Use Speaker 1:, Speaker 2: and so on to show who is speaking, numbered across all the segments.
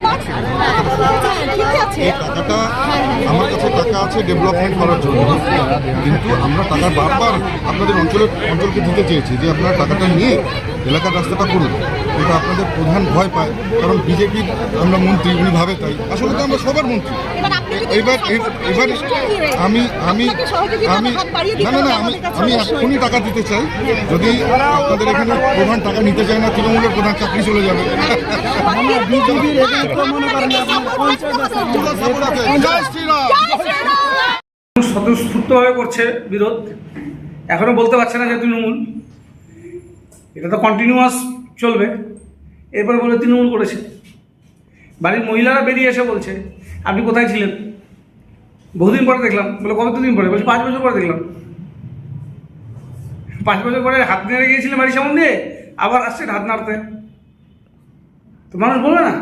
Speaker 1: ঠিক আছে
Speaker 2: এই টাকাটা আমার কাছে টাকা আছে ডেভেলপমেন্ট করার জন্য কিন্তু আমরা টাকা বারবার আপনাদের অঞ্চলের অঞ্চলকে দিতে চেয়েছি যে আপনারা টাকাটা নিয়ে এলাকার রাস্তাটা করুন কিন্তু আপনাদের প্রধান ভয় পায় কারণ বিজেপির আমরা মন্ত্রী উনি ভাবে তাই আসলে তো আমরা সবার মন্ত্রী
Speaker 1: এবার
Speaker 2: এবার আমি আমি আমি না না না আমি আমি। এখনই টাকা দিতে চাই যদি আপনাদের এখানে প্রধান টাকা নিতে চায় না তৃণমূলের প্রধান চাকরি চলে যাবে
Speaker 3: বিজেপির এখানে তো মনে করেন
Speaker 4: স্বতঃস্ফূর্তভাবে করছে বিরোধ। এখনও বলতে পারছে না যে তৃণমূল। এটা তো কন্টিনিউয়াস চলবে। এরপরে বলে তৃণমূল করেছে। বাড়ির মহিলারা বেরিয়ে এসে বলছে, আপনি কোথায় ছিলেন? বহুদিন পরে দেখলাম। বলে কত দিন পরে? বলছে, পাঁচ বছর পরে দেখলাম। পাঁচ বছর পরে হাত নেড়ে গিয়েছিলেন বাড়ির সামন আবার আসছেন হাত নাড়তে। তো মানুষ বলবে না?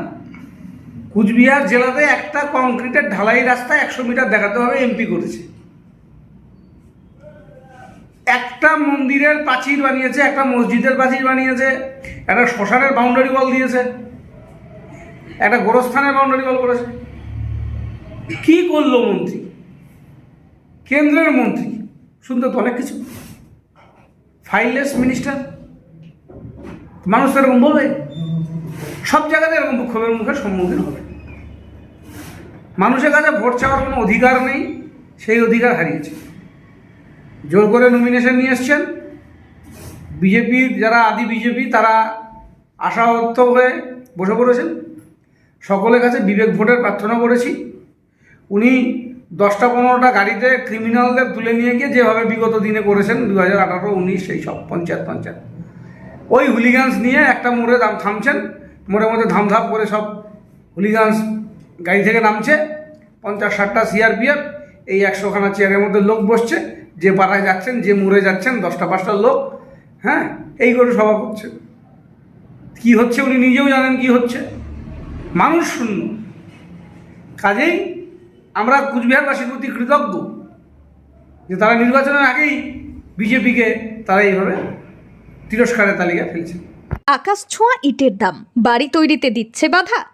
Speaker 4: কুচবিহার জেলাতে একটা কংক্রিটের ঢালাই রাস্তা একশো মিটার দেখাতে হবে এমপি করেছে। একটা মন্দিরের প্রাচীর বানিয়েছে, একটা মসজিদের প্রাচীর বানিয়েছে, একটা শ্মশানের বাউন্ডারি বল দিয়েছে, একটা গোরস্থানের বাউন্ডারি বল করেছে। কি করল মন্ত্রী? কেন্দ্রের মন্ত্রী? শুনতে তো অনেক কিছু। ফাইললেস মিনিস্টার মানুষ এরকম বলবে? সব জায়গাতে এরকম ক্ষোভের মুখে সম্মুখীন হবে। মানুষের কাছে ভোট চাওয়ার কোনো অধিকার নেই, সেই অধিকার হারিয়েছে। জোর করে নমিনেশন নিয়ে এসছেন। বিজেপির যারা আদি বিজেপি তারা আশাহত হয়ে বসে পড়েছেন। সকলের কাছে বিবেক ভোটের প্রার্থনা করেছি। উনি দশটা পনেরোটা গাড়িতে ক্রিমিনালদের তুলে নিয়ে গিয়ে যেভাবে বিগত দিনে করেছেন দু হাজার আঠারো, উনিশ, সেই সব পঞ্চায়েত পঞ্চায়েত। ওই হুলিগান্স নিয়ে একটা মোড়ে দাম থামছেন। মোড়ের মধ্যে ধামধাপ করে সব হুলিগান্স গাড়ি থেকে নামছে, পঞ্চাশ ষাটটা সিআরপিএফ, এই একশোখানা চেয়ারের মধ্যে লোক বসছে, যে পাড়ায় যাচ্ছেন, যে মোড়ে যাচ্ছেন, দশটা পাঁচটা লোক হ্যাঁ এই করে সভা করছে। কি হচ্ছে উনি নিজেও জানেন কি হচ্ছে? মানুষ শূন্য। কাজেই আমরা কুচবিহারবাসীর প্রতি কৃতজ্ঞ যে তারা নির্বাচনের আগেই বিজেপিকে তারা এইভাবে তিরস্কারের তালিকা ফেলছে।
Speaker 5: আকাশ ছোঁয়া ইটের দাম। বাড়ি তৈরিতে দিচ্ছে বাধা।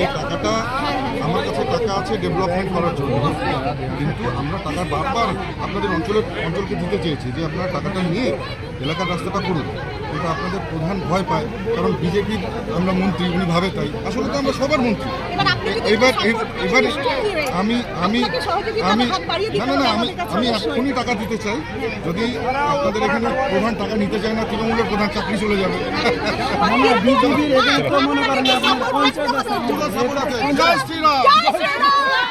Speaker 2: এই টাকাটা আমার কাছে টাকা আছে ডেভেলপমেন্ট করার জন্য। কিন্তু আমরা টাকা বারবার আপনাদের অঞ্চলের অঞ্চলকে দিতে চেয়েছি যে আপনারা টাকাটা নিয়ে এলাকার রাস্তাটা করুন। কিন্তু আপনাদের প্রধান ভয় পায় কারণ বিজেপির আমরা মন্ত্রী উনি ভাবে তাই। আসলে তো আমরা সবার মন্ত্রী।
Speaker 1: এবার
Speaker 2: এবার আমি আমি আমি না না না আমি আমি। এখনই টাকা দিতে চাই। যদি আপনাদের এখানে প্রধান টাকা নিতে চায় না তৃণমূলের প্রধান চাকরি চলে যাবে।
Speaker 3: বিজেপির এখানে মনে করেন আপনার পঞ্চায়েত আছে